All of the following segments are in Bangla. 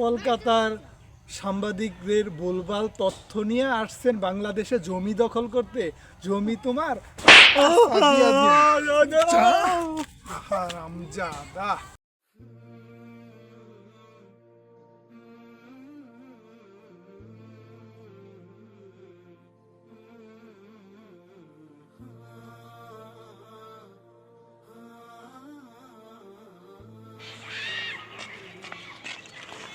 কলকাতার সাংবাদিকদের বলবাল তথ্য নিয়ে আসছেন বাংলাদেশে জমি দখল করতে জমি তোমার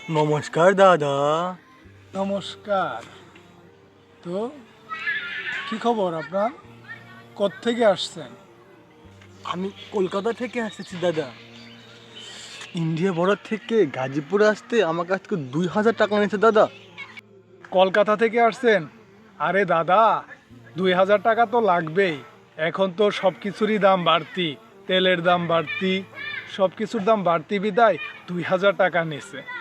নমস্কার দাদা। নমস্কার। তো কি খবর আপনার? থেকে আসছেন? আমি কলকাতা থেকে আসতেছি দাদা। ইন্ডিয়া বর্ডার থেকে গাজীপুর আসতে আমার কাছ থেকে দুই হাজার টাকা নিয়েছে দাদা। কলকাতা থেকে আসছেন? আরে দাদা দুই হাজার টাকা তো লাগবেই। এখন তো সব কিছুরই দাম বাড়তি। তেলের দাম বাড়তি। সব কিছুর দাম বাড়তি বিদায় দুই হাজার টাকা নিছে।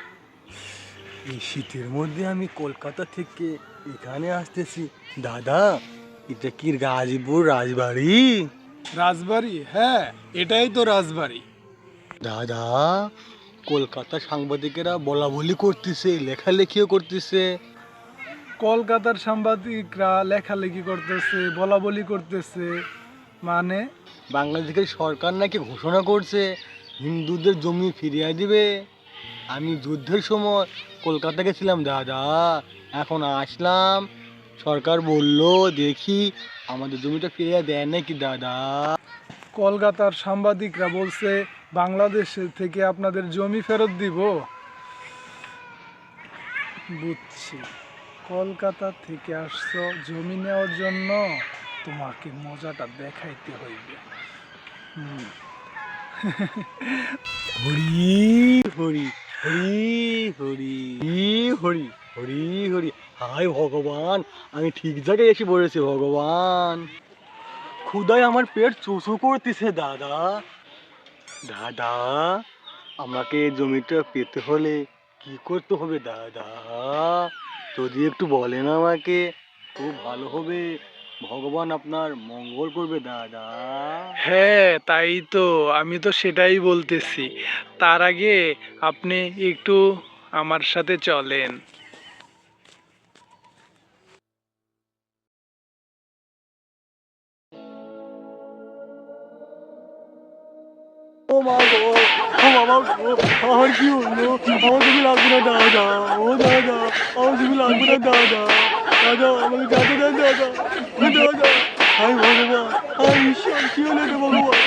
এই শীতের মধ্যে আমি কলকাতা থেকে এখানে আসতেছি। দাদা এটা কি গাজীপুর রাজবাড়ি? রাজবাড়ি? হ্যাঁ এটাই তো রাজবাড়ি। দাদা কলকাতা সাংবাদিকেরা বলা বলি করতেছে লেখালেখিও করতেছে। কলকাতার সাংবাদিকরা লেখালেখি করতেছে বলা বলি করতেছে। মানে? বাংলাদেশের সরকার নাকি ঘোষণা করছে হিন্দুদের জমি ফিরিয়ে দিবে। আমি যুদ্ধের সময় কলকাতা গেছিলাম, দাদা। এখন আসলাম। সরকার বলল, দেখি, আমাদের জমিটা ফিরিয়ে দেয় নাকি, দাদা? কলকাতার সাংবাদিকরা বলছে, বাংলাদেশ থেকে আপনাদের জমি ফেরত দিব। বুঝছি। কলকাতা থেকে আসছো জমি নেওয়ার জন্য? তোমাকে মজাটা দেখাইতে হইবে। হরি হরি। হরি হরি। হরি হরি হরি। হায় ভগবান, আমি ঠিক জায়গায় এসে পড়েছি ভগবান। ক্ষুদায় আমার পেট চুচু করতেছে, দাদা। দাদা, আমাকে জমিটা পেতে হলে কি করতে হবে, দাদা? যদি একটু বলেন আমাকে, খুব ভালো হবে। ভগবান আপনার মঙ্গল করবে দাদা। হ্যাঁ তাই তো। আমি তো সেটাই বলতেছি। তার আগে আপনি একটু আমার সাথে চলেন। ও মা গো বাবা আমার কি হলো? আমার তুমি লাগবে না দাদা। ও দাদা। আমার তুমি লাগবে না দাদা। হাই ভগবান হাই ঈশ্বর কি হলো রে ভগবান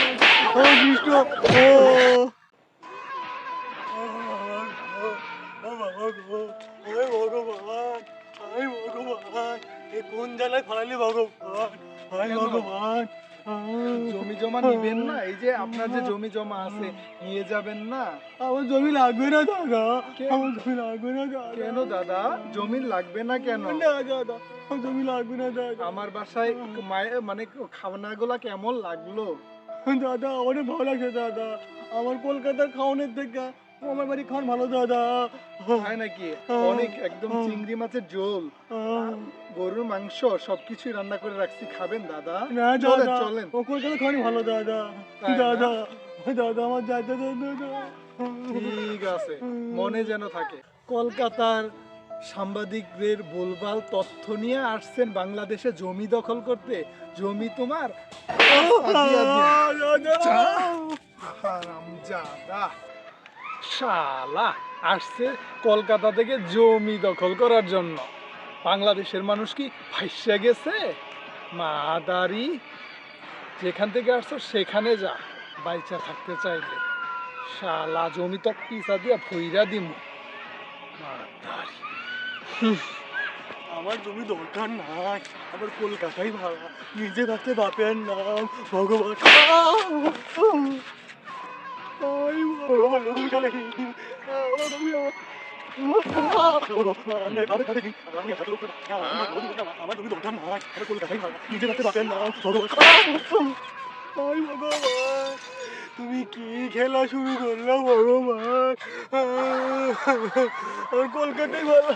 আমার কৃষ্ণ ও গো ওরে ভগবান হাই ভগবান এ কোন জায়গায় ফালালি ভগবান জমি নিবেন না? এই যে আপনার যে জমি জমা আছে নিয়ে যাবেন না? আমার জমি লাগবে না দাদা। কেন? আমার জমি লাগবে না দাদা। কেন দাদা? জমি লাগবে না কেন? না দাদা। আমার জমি লাগবে না দাদা। আমার বাসায় মানে খাওয়ানাগুলা কেমন লাগল? দাদা অনেক ভালো লাগছে দাদা। আমার কলকাতার খাওয়ানোর থেকে আমার বাড়ি খাওয়ান ভালো দাদা। হয় নাকি? অনেক একদম চিংড়ি মাছের ঝোল। গরুর মাংস সবকিছুই রান্না করে রাখছি। খাবেন দাদা? না চলেন ও কলকাতা খাওয়ানি ভালো দাদা। দাদা দাদা আমার দাদা দাদা। ঠিক আছে। মনে যেন থাকে। কলকাতার সাংবাদিকদের বলবাল তথ্য নিয়ে আসছেন বাংলাদেশে জমি দখল করতে। জমি তোমার? শালা, আসছে কলকাতা থেকে জমি দখল করার জন্য। বাংলাদেশের মানুষ কি ভাইসা গেছে? মাদারি, যেখান থেকে আসছো সেখানে যা, বাইচা থাকতে চাইলে। শালা, জমি তো পিসা দিয়া ভইরা দিমু। মাদারি। আমার জমি দরকার নাই, আমার কলকাতাই ভাড়া, নিজে থাকতে বাপের নাম, ভগবান। তুমি কি খেলা শুরু করল ভগবান আমার কলকাতায় ভালো